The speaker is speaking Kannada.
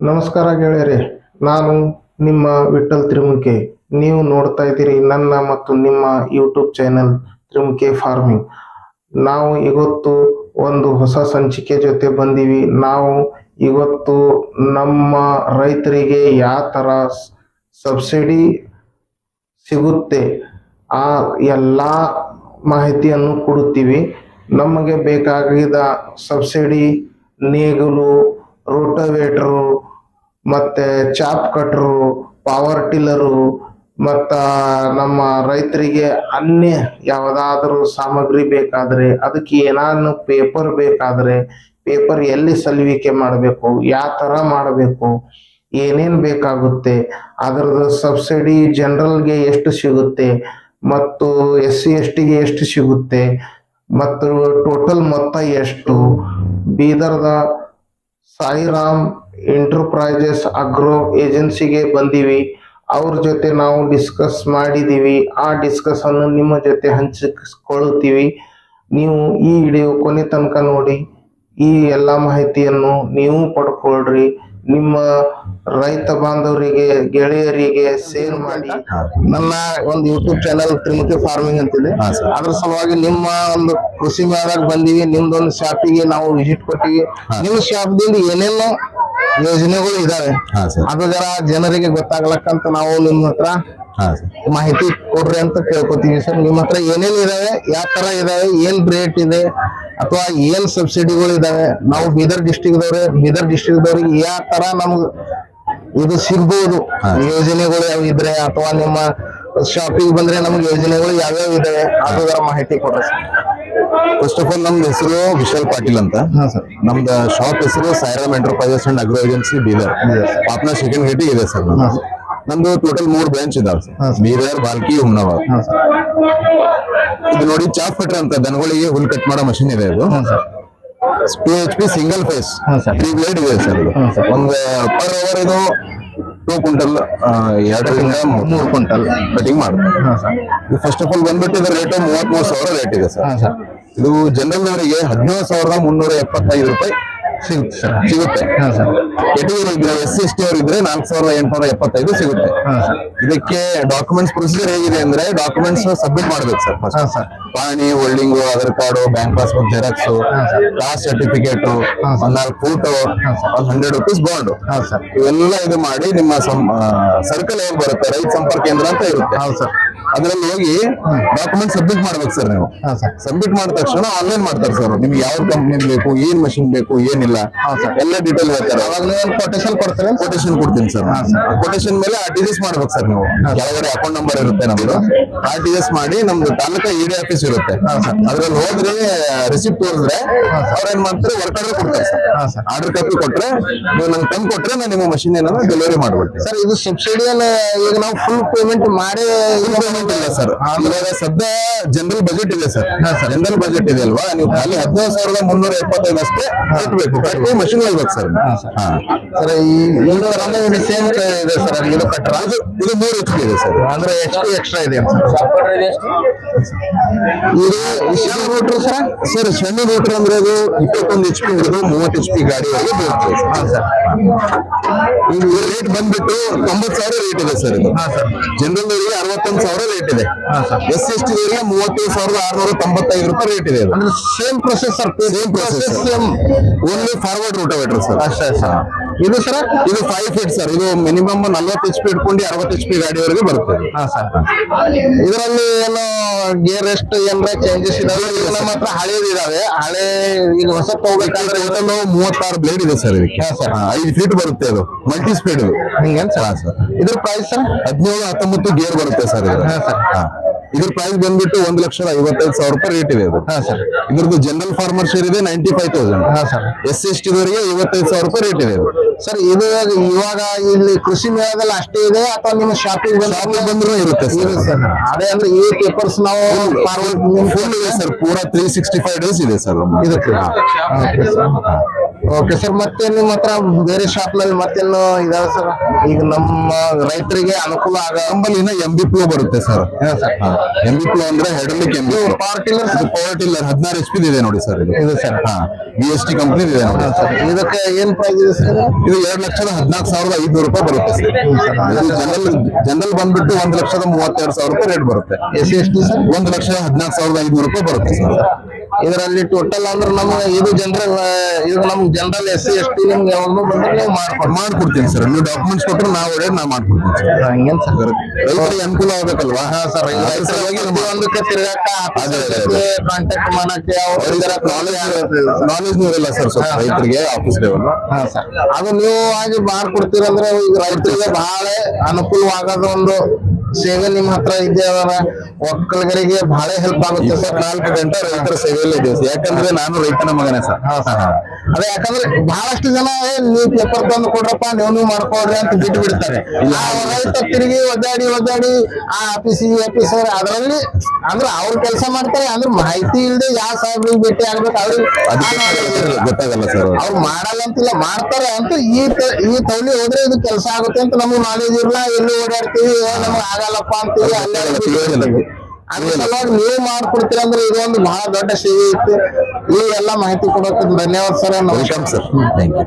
ನಮಸ್ಕಾರ ಗೆಳೆಯರೆ, ನಾನು ನಿಮ್ಮ ವಿಠಲ್ ತ್ರಿಮುಖೆ ನೀವು ನೋಡ್ತಾ ಇದ್ದೀರಿ ನನ್ನ ಮತ್ತು ನಿಮ್ಮ ಯೂಟ್ಯೂಬ್ ಚಾನೆಲ್ ತ್ರಿಮುಖೆ ಫಾರ್ಮಿಂಗ್ ನಾವು ಇವತ್ತು ಒಂದು ಹೊಸ ಸಂಚಿಕೆ ಜೊತೆ ಬಂದೀವಿ. ನಾವು ಇವತ್ತು ನಮ್ಮ ರೈತರಿಗೆ ಯಾವ ಥರ ಸಬ್ಸಿಡಿ ಸಿಗುತ್ತೆ, ಆ ಎಲ್ಲ ಮಾಹಿತಿಯನ್ನು ಕೊಡುತ್ತೀವಿ. ನಮಗೆ ಬೇಕಾಗಿದ ಸಬ್ಸಿಡಿ ನೇಗಿಲು ರೋಟವೇಟ್ರು, ಮತ್ತೆ ಚಾಪ್ ಕಟ್ರು ಪವರ್ ಟಿಲ್ಲರು ಮತ್ತ ನಮ್ಮ ರೈತರಿಗೆ ಅನ್ಯ ಯಾವುದಾದರೂ ಸಾಮಗ್ರಿ ಬೇಕಾದ್ರೆ ಅದಕ್ಕೆ ಏನಾದ್ರು ಪೇಪರ್ ಬೇಕಾದ್ರೆ ಪೇಪರ್ ಎಲ್ಲಿ ಸಲ್ಲಿವಿಕೆ ಮಾಡಬೇಕು, ಯಾವ ತರ ಮಾಡಬೇಕು, ಏನೇನ್ ಬೇಕಾಗುತ್ತೆ, ಅದರದ್ದು ಸಬ್ಸಿಡಿ ಜನರಲ್ಗೆ ಎಷ್ಟು ಸಿಗುತ್ತೆ, ಮತ್ತು ಎಸ್ ಸಿ ಎಸ್ ಟಿಗೆ ಎಷ್ಟು ಸಿಗುತ್ತೆ, ಮತ್ತು ಟೋಟಲ್ ಮೊತ್ತ ಎಷ್ಟು, ಬೀದರ್ದ ಸಾಯಿರಾಮ್ ಎಂಟರ್ಪ್ರೈಸಸ್ ಅಗ್ರೋ ಏಜೆನ್ಸಿಗೆ ಬಂದೀವಿ. ಅವ್ರ ಜೊತೆ ನಾವು ಡಿಸ್ಕಸ್ ಮಾಡಿದ್ದೀವಿ ಆ ಡಿಸ್ಕಸ್ ಅನ್ನು ನಿಮ್ಮ ಜೊತೆ ಹಂಚಿಕೊಳ್ಳುತ್ತೀವಿ. ನೀವು ಈ ವಿಡಿಯೋ ಕೊನೆ ತನಕ ನೋಡಿ. ಈ ಎಲ್ಲ ಮಾಹಿತಿಯನ್ನು ನೀವು ಪಡ್ಕೊಳ್ರಿ. ನಿಮ್ಮ ರೈತ ಬಾಂಧವರಿಗೆ ಗೆಳೆಯರಿಗೆ ಶೇರ್ ಮಾಡಿ ನನ್ನ ಒಂದು ಯೂಟ್ಯೂಬ್ ಚಾನಲ್ ತ್ರಿಮುಖಿ ಫಾರ್ಮಿಂಗ್ ಅಂತಿದೆ. ಅದ್ರ ಸಲುವಾಗಿ ನಿಮ್ಮ ಒಂದು ಕೃಷಿ ಮೇಳದಾಗ ಬಂದೀವಿ. ನಿಮ್ದೊಂದು ಶಾಪಿಗೆ ನಾವು ವಿಸಿಟ್ ಕೊಟ್ಟಿವಿ. ನಿಮ್ಮ ಶಾಪ್ದಿಂದ ಏನೇನೋ ಯೋಜನೆಗಳು ಇದಾವೆ. ಅದು ಜರ ಜನರಿಗೆ ಗೊತ್ತಾಗ್ಲಕ್ಕಂತ ನಾವು ನಿಮ್ಮ ಹತ್ರ ಮಾಹಿತಿ ಕೊಡ್ರಿ ಅಂತ ಕೇಳ್ಕೊತೀವಿ ಸರ್. ನಿಮ್ಮ ಹತ್ರ ಏನೇನ್ ಇದಾವೆ ಯಾವ ತರ ಇದಾವೆ ಏನ್ ರೇಟ್ ಇದೆ ಅಥವಾ ಏನ್ ಸಬ್ಸಿಡಿಗಳು ಇದಾವೆ. ನಾವು ಬೀದರ್ ಡಿಸ್ಟಿಕ್ ದವ್ರೆ ಬೀದರ್ ಡಿಸ್ಟಿಕ್ ದವ್ರಿಗೆ ಯಾವ ತರ ನಮ್ಗೆ ಇದು ಸಿಗ್ಬಹುದು ಯೋಜನೆಗಳು ಯಾವ ಇದ್ರೆ ಅಥವಾ ನಿಮ್ಮ ಶಾಪಿಗೆ ಬಂದ್ರೆ ನಮ್ಗೆ ಯೋಜನೆಗಳು ಯಾವ್ಯಾವ ಇದಾವೆ ಅದರ ಮಾಹಿತಿ ಕೊಡ್ರಿ ಸರ್. ಫಸ್ಟ್ ಆಫ್ ಆಲ್ ನಮ್ದು ಹೆಸರು ವಿಶಾಲ್ ಪಾಟೀಲ್ ಅಂತ. ಹಾ ಸರ್. ನಮ್ದು ಶಾಪ್ ಹೆಸರು Sairam enterprises and agro agency Bidar ಪಾಪ್ನ second gate ಇದೆ ಸರ್ ನಮ್ದು. ಟೋಟಲ್ ಮೂರ್ ಬ್ರಾಂಚ್ ಇದಾವೆ ಸರ್. ಬೀದರ್ ಬಾಲ್ಕಿ ಹುಮ್ನಾಬಾದ್ ಇದು ನೋಡಿ ಚಾಪ್ ಕಟ್ರ ಅಂತ. ದನಗಳಿಗೆ ಹುಲ್ ಕಟ್ ಮಾಡೋ ಮಷಿನ್ ಇದೆ ಅದು two H P single phase tubelight sir. Three blade ಇದೆ ಇದು. ಸರ್. ಒಂದು ಪರ್ ಅವರ್ ಇದು ಟೂ ಕ್ವಿಂಟಲ್ ಎರಡರಿಂದ ಮೂರು ಕ್ವಿಂಟಲ್ ಕಟಿಂಗ್ ಮಾಡ್ತಾರೆ. ಫಸ್ಟ್ ಆಫ್ ಆಲ್ ಬಂದ್ಬಿಟ್ಟು ಇದರ ರೇಟ್ ಮೂವತ್ತ್ ಮೂರು ಸಾವಿರ ರೇಟ್ ಇದೆ ಸರ್. ಸರ್. ಇದು ಜನರಲ್ ಅವರಿಗೆ ಹದಿನೇಳು ಸಾವಿರದ ಮುನ್ನೂರ ಎಪ್ಪತ್ತೈದು ರೂಪಾಯಿ ಸಿಗುತ್ತೆ. ಸರ್. ಸಿಗುತ್ತೆ. ಹಾ sir. S C S T ಅವರು ಇದ್ರೆ ನಾಲ್ಕು ಸಾವಿರದ ಎಂಟುನೂರ ಎಪ್ಪತ್ತೈದು ಸಿಗುತ್ತೆ. ಹಾ ಸರ್. ಇದಕ್ಕೆ ಡಾಕ್ಯುಮೆಂಟ್ಸ್ ಪ್ರೊಸೀಜರ್ ಹೇಗಿದೆ ಅಂದ್ರೆ ಡಾಕ್ಯುಮೆಂಟ್ಸ್ ಸಬ್ಮಿಟ್ ಮಾಡ್ಬೇಕು ಸರ್ ಹಾ ಫಸ್ಟ್ ಸರ್. ಪಾಣಿ holding Aadhaar card bank passbook xerox caste certificate ಒಂದ್ನಾಲ್ಕು ಒಂದ್ ನಾಲ್ಕು ಫೋಟೋ. ಒಂದ್ ಹಂಡ್ರೆಡ್ ರುಪೀಸ್ ಬಾಂಡ್ ಹಾ ಸರ್. ಇವೆಲ್ಲ ಇದು ಮಾಡಿ ನಿಮ್ಮ ಸರ್ಕಲ್ ಏನ್ ಬರುತ್ತೆ? ರೈತ ಸಂಪರ್ಕ ಕೇಂದ್ರ ಅಂತ ಇರುತ್ತೆ. ಹೌದು ಸರ್. ಅದ್ರಲ್ಲಿ ಹೋಗಿ ಡಾಕ್ಯುಮೆಂಟ್ ಸಬ್ಮಿಟ್ ಮಾಡ್ಬೇಕು ಸರ್ ನೀವು. ಸಬ್ಮಿಟ್ ಮಾಡಿದ ತಕ್ಷಣ ಆನ್ಲೈನ್ ಮಾಡ್ತಾರೆ ಸರ್ ನಿಮ್ಗೆ ಯಾವ ಕಂಪ್ನಿ ಬೇಕು ಏನ್ ಮಷಿನ್ ಬೇಕು ಏನಿಲ್ಲ. ಎಲ್ಲ ಡೀಟೇಲ್ ಹೇಳ್ತಾರೆ. ಕೊಟೇಶನ್ ಕೊಡ್ತಾರೆ? ಕೊಟೇಶನ್ ಕೊಡ್ತೀನಿ ಸರ್ ಕೊಟೇಶನ್ ಮೇಲೆ ಆರ್ ಟಿ ಎಸ್ ಮಾಡ್ಬೇಕು ಸರ್ ನೀವು. ಕೆಳಗಡೆ ಅಕೌಂಟ್ ನಂಬರ್ ಇರುತ್ತೆ ನಮ್ದು. ಆರ್ ಟಿ ಎಸ್ ಮಾಡಿ ನಮ್ದು ತಾಲೂಕಾ ಇಡಿ ಆಫೀಸ್ ಇರುತ್ತೆ. ಅದ್ರಲ್ಲಿ ಹೋದ್ರೆ ರಿಸಿಪ್ಟ್ ತೋರಿದ್ರೆ ಅವ್ರ ಏನ್ ಮಾಡ್ತಾರೆ ವರ್ಕ್ ಆರ್ಡರ್ ಕೊಡ್ತಾರೆ ಸರ್. ಆರ್ಡರ್ ಕಾಪಿ ಕೊಟ್ರೆ ನೀವು ನಂಗೆ ತಂದು ಕೊಟ್ರೆ ನಾನು ನಿಮ್ಮ ಮಷಿನ್ ಏನಾದ್ರು ಡೆಲಿವರಿ ಮಾಡ್ಬಿಡ್ತೀನಿ. ಸರ್ ಇದು ಸಬ್ಸಿಡಿಯಲ್ಲಿ ಈಗ ನಾವು ಫುಲ್ ಪೇಮೆಂಟ್ ಮಾಡಿ ಇಲ್ಲ ಸರ್ ಇವಾಗ ಸದ್ಯ ಜನರಲ್ ಬಜೆಟ್ ಇದೆ ಸರ್ ಜನರಲ್ ಬಜೆಟ್ ಇದೆ ಅಲ್ವಾ? ನೀವು ಖಾಲಿ ಹದಿನೈದು ಸಾವಿರದ ಮುನ್ನೂರ ಎಪ್ಪತ್ತೈದು ಅಷ್ಟೇ ಕಟ್ಟಬೇಕು ಕಟ್ಟಿ ಮಷಿನ್ ಹೇಳ್ಬೇಕು ಸರ್ ಹಾ ಸರ್ ಈ ಸೇಮ್ ಇದೆ ಸರ್ ಇದು ಕಟ್ಟರ ಇದು ಇದು ಮೂರು ಎಚ್ ಪಿ ಇದೆ ಸರ್ ಅಂದ್ರೆ ಎಚ್ ಪಿ ಎಕ್ಸ್ಟ್ರಾ ಇದೆ ಇದು ವಿಶಾಲ್ ರೂಟ್ರು ಸರ್ ಸರ್ ಸಣ್ಣ ಮೋಟ್ರ್ ಅಂದ್ರೆ ಅದು ಇಪ್ಪತ್ತೊಂದು ಎಚ್ ಪಿ ಹಿಡಿದು ಮೂವತ್ತು ಎಚ್ ಪಿ ಗಾಡಿವರೆಗೆ ಬೀಳುತ್ತೆ ಸರ್. ಈಗ ರೇಟ್ ಬಂದ್ಬಿಟ್ಟು ತೊಂಬತ್ತು ಸಾವಿರ ರೇಟ್ ಇದೆ ಸರ್ ಇದು. ಜನರಲ್ ಅರವತ್ತೊಂದು ಸಾವಿರ ರೇಟ್ ಇದೆ. ಎಸ್ ಎಸ್ ಟಿ ಅವರಿಗೆ ಮೂವತ್ತೇಳು ಸಾವಿರದ ಆರ್ನೂರ ತೊಂಬತ್ತೈದು ರೂಪಾಯಿ ರೇಟ್ ಇದೆ ಅಂದ್ರೆ same process sir same process only forward rotavator sir ಅಷ್ಟೇ ಸರ್. ಇದು ಸರ್ ಇದು ಫೈವ್ ಫೀಟ್ ಸರ್ ಇದು ಮಿನಿಮಮ್ ನಲ್ವತ್ತು ಎಚ್ ಪಿ ಇಟ್ಕೊಂಡು ಅರವತ್ತು ಎಚ್ ಪಿ ಗಾಡಿವರೆಗೆ ಬರುತ್ತೆ ಇದು. ಹಾ ಸರ್ ಇದರಲ್ಲಿ ಏನು ಗೇರ್ ಎಷ್ಟು ಏನಾರ ಚೇಂಜಸ್ ಇದಾವೆ ಈಗ ನಮ್ಮ ಹತ್ರ ಹಳೇದು ಇದಾವೆ ಹಳೆ ಈಗ ಹೊಸ ಹೋಗ್ಬೇಕಂದ್ರೆ ಟೋಟಲ್ ಮೂವತ್ತಾರು ಬ್ಲೇಡ್ ಇದೆ ಸರ್ ಇದಕ್ಕೆ ಹಾ, ಸರ್. ಐದು ಫೀಟ್ ಬರುತ್ತೆ ಅದು ಮಲ್ಟಿ ಸ್ಪೀಡ್ ಹಿಂಗೇನ್ ಸರ್ ಸರ್. ಇದ್ರ ಪ್ರೈಸ್ ಸರ್ ಹದಿನೇಳು ಹತ್ತೊಂಬತ್ತು ಗೇರ್ ಬರುತ್ತೆ ಸರ್ ಇದು ಹಾ, ಸರ್. ಹಾ. ಇದ್ರ ಪ್ರೈಸ್ ಬಂದ್ಬಿಟ್ಟು ಒಂದು ಲಕ್ಷದ ಐವತ್ತೈದು ಸಾವಿರ ರೂಪಾಯಿ ರೇಟ್ ಇದೆ ಅದು. ಸರ್ ಇದ್ರದ್ದು ಜನರಲ್ ಫಾರ್ಮರ್ ಶೇರ್ ಇದೆ ನೈಂಟಿ ಫೈವ್ ತೌಸಂಡ್ ಹಾ ಸರ್ ಎಸ್ ಎಸ್ ಟಿ ದವರಿಗೆ ಐವತ್ತೈದು ಸಾವಿರ ರೂಪಾಯಿ ರೇಟ್ ಇದೆ ಇದು ಸರ್ ಇದು ಇವಾಗ ಇಲ್ಲಿ ಕೃಷಿ ಮೇಳದಲ್ಲಿ ಅಷ್ಟೇ ಇದೆ ಅಥವಾ ನಿಮ್ಮ ಶಾಪಿಂಗ್ ಬಂದ್ರೆ ಬಂದ್ರು ಇರುತ್ತೆ ಸರ್ ಸರ್ ಅದೇ ಅಂದ್ರೆ ಈ ಪೇಪರ್ಸ್ ನಾವು ಫಾರ್ವರ್ಡ್ ಫುಲ್ ಇದೆ ಸರ್ ಪೂರಾ ತ್ರೀ ಸಿಕ್ಸ್ಟಿ ಫೈವ್ ಡೇಸ್ ಇದೆ ಸರ್ ಇದಕ್ಕೆ ಓಕೆ ಸರ್ ಮತ್ತೆ ನಿಮ್ಮ ಹತ್ರ ಬೇರೆ ಶಾಪ್ನಲ್ಲಿ ಮತ್ತೇನು ಇದಾವೆ ಸರ್? ಈಗ ನಮ್ಮ ರೈತರಿಗೆ ಅನುಕೂಲ ಆಗ ನಮ್ಮಲ್ಲಿ ಎಂ ಬಿ ಪ್ಲೋ ಬರುತ್ತೆ ಸರ್. ಎಂ ಬಿ ಪ್ಲೋ ಅಂದ್ರೆ hydraulic M B power tiller power tiller ಹದಿನಾರು ಎಚ್ ಪಿ ಇದೆ ನೋಡಿ ಸರ್ ಇದು. ಇದು ಸರ್. ಹಾ ಬಿ ಎಸ್ ಟಿ ಕಂಪ್ನಿ ಇದೆ ನೋಡಿ. ಇದಕ್ಕೆ ಏನ್ ಪ್ರೈಸ್ ಇದೆ ಸರ್? ಇದು ಎರಡ್ ಲಕ್ಷದ ಹದಿನಾಲ್ಕು ಸಾವಿರದ ಐದ್ನೂರು ರೂಪಾಯಿ ಬರುತ್ತೆ ಸರ್. ಜನರಲ್ ಜನರಲ್ ಬಂದ್ಬಿಟ್ಟು ಒಂದ್ ಲಕ್ಷದ ಮೂವತ್ತೆರಡು ಸಾವಿರ ರೂಪಾಯಿ ರೇಟ್ ಬರುತ್ತೆ. S S T sir? ಒಂದ್ ಲಕ್ಷದ ಹದಿನಾಲ್ಕು ಸಾವಿರದ ಐದ್ನೂರು ರೂಪಾಯಿ ಬರುತ್ತೆ ಸರ್. ಇದರಲ್ಲಿ ಟೋಟಲ್ ಅಂದ್ರೆ ನಮ್ಮ ಇದು ಜನರಲ್ ಇದು ನಮ್ಗೆ general S C S T ನಿಮ್ಗೆ ಯಾವಾಗಲೂ ಬಂದ್ರೆ ನೀವು ಮಾಡ್ಕೊಡ್ತೀವಿ ಮಾಡ್ಕೊಡ್ತೀನಿ ಸರ್. ನೀವು ಡಾಕ್ಯುಮೆಂಟ್ಸ್ ಕೊಟ್ಟರೆ ನಾವು ಒಳ್ಳೆ ನಾ ಮಾಡ್ಕೊಡ್ತೀನಿ ಸರ್ ಹಂಗೇನ್ ಸರ್ ರೈತರಿಗೆ ಅನುಕೂಲ ಆಗ್ಬೇಕಲ್ವಾ? ಹಾ ಸರ್ ಒಂದಕ್ಕೆ ತಿರ್ಗಾಕ. ಕಾಂಟ್ಯಾಕ್ಟ್ ಮಾಡಕ್ಕೆ ನಾಲೆಜ್ ನಾಲೆಜ್ ಇರಲ್ಲ ಸರ್ ಸ್ವಲ್ಪ ರೈತರಿಗೆ ಆಫೀಸ್ ಲೆವೆಲ್ ಹಾ ಸರ್. ಅದು ನೀವು ಆಗಿ ಮಾಡ್ಕೊಡ್ತೀರಂದ್ರೆ ಈಗ ರೈತರಿಗೆ ಬಹಳ ಅನುಕೂಲವಾಗದ ಒಂದು ಸೇವೆ ನಿಮ್ ಹತ್ರ ಇದ್ದೇವಲ್ಲ ಒಕ್ಕಲಿಗರಿಗೆ ಬಹಳ ಹೆಲ್ಪ್ ಆಗುತ್ತೆ ಸರ್ ನಾಲ್ಕು ಗಂಟೆ ರೈತರ ಸೇವೆಯಲ್ಲಿ ಇದ್ದೀವಿ ಯಾಕಂದ್ರೆ ನಾನು ರೈತನ ಮಗನೇ ಸರ್ ಅದೇ ಯಾಕಂದ್ರೆ ಬಹಳಷ್ಟು ಜನ ನೀವು ಪೇಪರ್ ತಂದು ಕೊಡ್ರಪ್ಪ ನೀವು ನೀವು ಮಾಡ್ಕೊಡ್ರಿ ಅಂತ ಬಿಟ್ಟು ಬಿಡ್ತಾರೆ ರೈತ ತಿರುಗಿ ಒದ್ದಾಡಿ ಒದ್ದಾಡಿ ಆ ಆಫೀಸ್ ಈ ಆಫೀಸ್ ಅದರಲ್ಲಿ ಅಂದ್ರೆ ಅವ್ರ ಕೆಲಸ ಮಾಡ್ತಾರೆ ಅಂದ್ರೆ ಮಾಹಿತಿ ಇಲ್ಲದೆ ಯಾವ ಸಾಹೇಬ್ರಿಗೆ ಭೇಟಿ ಆಗ್ಬೇಕು ಅವ್ರಿಗೆ ಗೊತ್ತಾಗಲ್ಲ ಸರ್ ಅವ್ರು ಮಾಡಲ್ಲ ಅಂತಿಲ್ಲ ಮಾಡ್ತಾರೆ ಅಂತ ಈ ಈ ತೌಲಿ ಹೋದ್ರೆ ಇದು ಕೆಲಸ ಆಗುತ್ತೆ ಅಂತ ನಮ್ಗೆ ನಾಲೆಜ್ ಇರಲ್ಲ ಎಲ್ಲಿ ಓಡಾಡ್ತೀವಿ ನಮ್ಗೆ ಆಗಲ್ಲಪ್ಪ ಅಂತೀವಿ ತಿಳಿಯೋದಿಲ್ಲ. ಅದ್ರ ಸಲುವಾಗಿ ನೀವು ಮಾಡ್ಕೊಡ್ತೀರ ಅಂದ್ರೆ ಇದೊಂದು ಬಹಳ ದೊಡ್ಡ ಸೇವೆ ಇತ್ತು. ಈ ಎಲ್ಲ ಮಾಹಿತಿ ಕೊಡೋಕೆ ಧನ್ಯವಾದ ಸರ್ ನಮಸ್ಕಾರ ಸರ್ ಥ್ಯಾಂಕ್ ಯು